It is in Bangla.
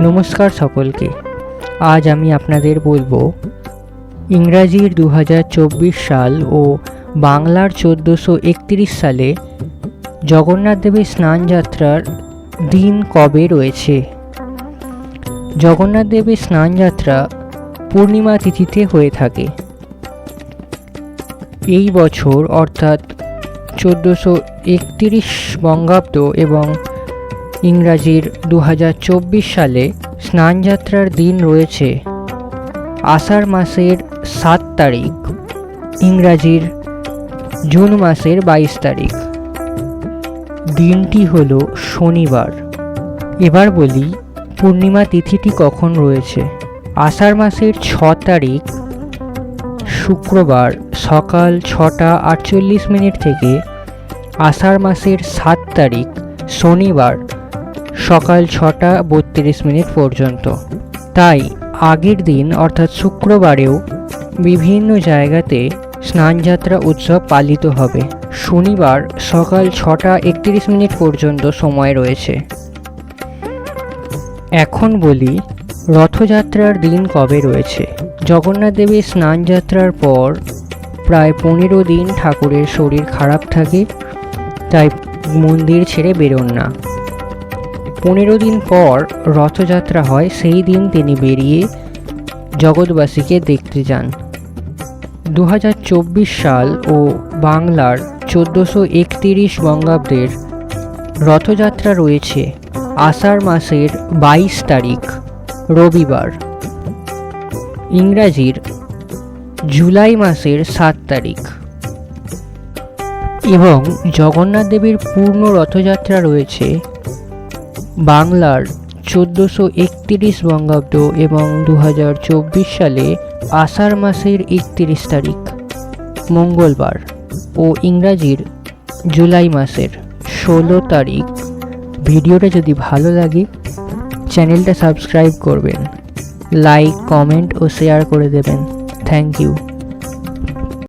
নমস্কার সকলকে। আজ আমি আপনাদের বলব ইংরাজির দু সাল ও বাংলার চোদ্দোশো একত্রিশ সালে জগন্নাথ দেবের স্নানযাত্রার দিন কবে রয়েছে? জগন্নাথ দেবের স্নানযাত্রা পূর্ণিমা তিথিতে হয়ে থাকে। এই বছর অর্থাৎ চোদ্দোশো একত্রিশ বঙ্গাব্দ এবং ইংরাজির দু হাজার চব্বিশ সালে স্নানযাত্রার দিন রয়েছে। আষাঢ় মাসের সাত তারিখ, ইংরাজির জুন মাসের বাইশ তারিখ। দিনটি হলো শনিবার। এবার বলি, পূর্ণিমা তিথিটি কখন রয়েছে? আষাঢ় মাসের ছ তারিখ, শুক্রবার, সকাল ছটা আটচল্লিশ মিনিট থেকে আষাঢ় মাসের সাত তারিখ, শনিবার সকাল ছটা বত্রিশ মিনিট পর্যন্ত। তাই আগের দিন, অর্থাৎ শুক্রবারেও, বিভিন্ন জায়গাতে স্নানযাত্রা উৎসব পালিত হবে। শনিবার সকাল ছটা একত্রিশ মিনিট পর্যন্ত সময় রয়েছে। এখন বলি, রথযাত্রার দিন কবে রয়েছে? জগন্নাথ দেবীর স্নানযাত্রার পর প্রায় পনেরো দিন ঠাকুরের শরীর খারাপ থাকে, তাই মন্দির ছেড়ে বেরোন না। পনেরো দিন পর রথযাত্রা হয়, সেই দিন তিনি বেরিয়ে জগৎবাসীকে দেখতে যান। দু হাজার চব্বিশ সাল ও বাংলার চোদ্দোশো একতিরিশ বঙ্গাব্দের রথযাত্রা রয়েছে, আষাঢ় মাসের বাইশ তারিখ, রবিবার। ইংরাজির জুলাই মাসের সাত তারিখ। এবং জগন্নাথ দেবের পূর্ণ রথযাত্রা রয়েছে বাংলার চোদ্দোশো একতিরিশ বঙ্গাব্দ এবং দু হাজার চব্বিশ সালে আষাঢ় মাসের একতিরিশ তারিখ, মঙ্গলবার ও ইংরাজির জুলাই মাসের ষোলো তারিখ। ভিডিওটা যদি ভালো লাগে, চ্যানেলটা সাবস্ক্রাইব করবেন, লাইক, কমেন্ট ও শেয়ার করে দেবেন। Thank you.